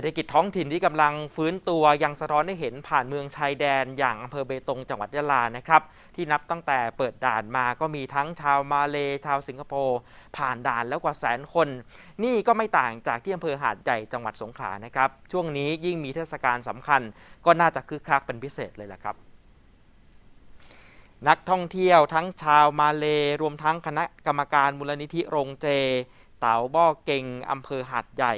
ศรษฐกิจท้องถิ่นที่กำลังฟื้นตัวยังสะท้อนให้เห็นผ่านเมืองชายแดนอย่างอำเภอเบตงจังหวัดยะลานะครับ ที่นับตั้งแต่เปิดด่านมาก็มีทั้งชาวมาเลชาวสิงคโปร์ผ่านด่านแล้วกว่าแสนคน นี่ก็ไม่ต่างจากที่อำเภอหาดใหญ่จังหวัดสงขลานะครับ ช่วงนี้ยิ่งมีเทศกาลสำคัญ ก็น่าจะคึกคักเป็นพิเศษเลยแหละครับนักท่องเที่ยวทั้งชาวมาเลรวมทั้งคณะกรรมการมูลนิธิโรงเจ เต๋าบ้อเก่งอำเภอหาดใหญ่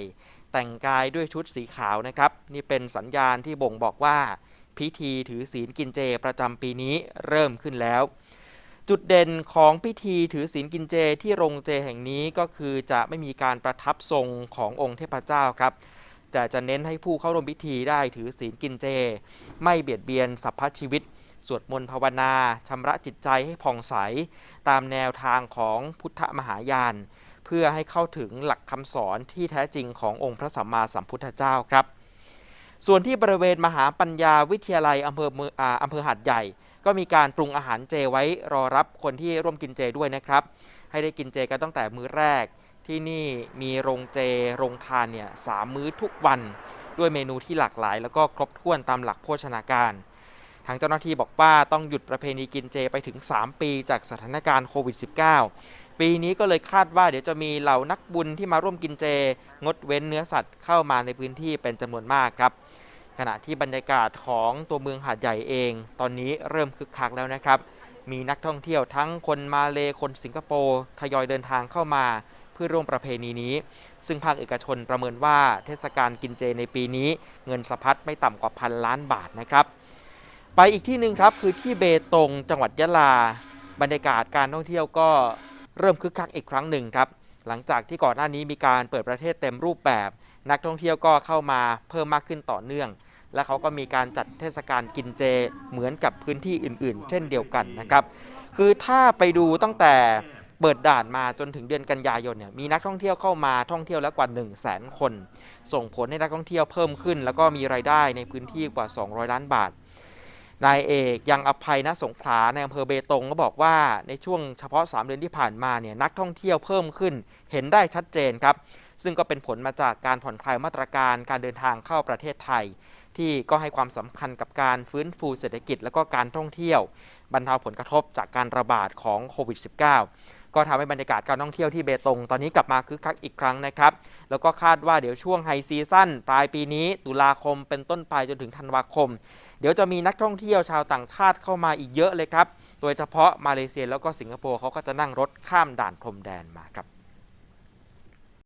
แต่งกายด้วยชุดสีขาวนะครับ นี่เป็นสัญญาณที่บ่งบอกว่า พิธีถือศีลกินเจประจำปีนี้เริ่มขึ้นแล้ว จุดเด่นของพิธีถือศีลกินเจที่โรงเจแห่งนี้ก็คือจะไม่มีการประทับทรงขององค์เทพเจ้าครับ แต่จะเน้นให้ผู้เข้าร่วมพิธีได้ถือศีลกินเจ ไม่เบียดเบียนสรรพชีวิตสวดมนต์ภาวนาชำระจิตใจให้ผ่องใส ตามแนวทางของพุทธมหายาน พื่อให้เข้าถึงหลักคำสอนที่แท้จริงขององค์พระสัมมาสัมพุทธเจ้าครับ ส่วนที่บริเวณมหาปัญญาวิทยาลัยอำเภอเมืองอำเภอหาดใหญ่ ก็มีการปรุงอาหารเจไว้รอรับคนที่ร่วมกินเจด้วยนะครับ ให้ได้กินเจกันตั้งแต่มื้อแรก ที่นี่มีโรงเจ โรงทานเนี่ยสามมื้อทุกวัน ด้วยเมนูที่หลากหลาย แล้วก็ครบถ้วนตามหลักโภชนาการทางเจ้าหน้าที่บอกว่าต้องหยุดประเพณีกินเจไปถึง 3 ปีจากสถานการณ์โควิด -19 ปีนี้ก็เลยคาดว่าเดี๋ยวจะมีเหล่านักบุญที่มาร่วมกินเจ งดเว้นเนื้อสัตว์เข้ามาในพื้นที่เป็นจำนวนมากครับ ขณะที่บรรยากาศของตัวเมืองหาดใหญ่เอง ตอนนี้เริ่มคึกคักแล้วนะครับ มีนักท่องเที่ยวทั้งคนมาเลคนสิงคโปร์ทยอยเดินทางเข้ามาเพื่อร่วมประเพณีนี้ ซึ่งภาคเอกชนประเมินว่าเทศกาลกินเจในปีนี้ เงินสะพัดไม่ต่ำกว่าพันล้านบาทนะครับ ไปอีกที่หนึ่งครับคือที่เบตงจังหวัดยะลา บรรยากาศการท่องเที่ยวก็ เริ่มคึกคักอีกครั้งหนึ่งครับ หลังจากที่ก่อนหน้านี้มีการเปิดประเทศเต็มรูปแบบ นักท่องเที่ยวก็เข้ามาเพิ่มมากขึ้นต่อเนื่อง และเขาก็มีการจัดเทศกาลกินเจเหมือนกับพื้นที่อื่น ๆ เช่นเดียวกันนะครับ คือถ้าไปดูตั้งแต่เปิดด่านมาจนถึงเดือนกันยายนเนี่ยมีนักท่องเที่ยวเข้ามาท่องเที่ยวแล้วกว่า 1 0 0 0 0แสนคน ส่งผลให้นักท่องเที่ยวเพิ่มขึ้น แล้วก็มีรายได้ในพื้นที่กว่า 200 ล้านบาท นายเอกยังอภัยนะสงขลาในอำเภอเบตงก็บอกว่าในช่วงเฉพาะ 3 เดือนที่ผ่านมาเนี่ยนักท่องเที่ยวเพิ่มขึ้นเห็นได้ชัดเจนครับ ซึ่งก็เป็นผลมาจากการผ่อนคลายมาตรการการเดินทางเข้าประเทศไทย ที่ก็ให้ความสำคัญกับการฟื้นฟูเศรษฐกิจและก็การท่องเที่ยว บรรเทาผลกระทบจากการระบาดของโควิด -19 ก็ทำให้บรรยากาศการท่องเที่ยวที่เบตงตอนนี้กลับมาคึกคักอีกครั้งนะครับ แล้วก็คาดว่าเดี๋ยวช่วงไฮซีซั่นปลายปีนี้ ตุลาคมเป็นต้นไปจนถึงธันวาคม เดี๋ยวจะมีนักท่องเที่ยวชาวต่างชาติเข้ามาอีกเยอะเลยครับ โดยเฉพาะมาเลเซียแล้วก็สิงคโปร์เขาก็จะนั่งรถข้ามด่านพรมแดนมาครับ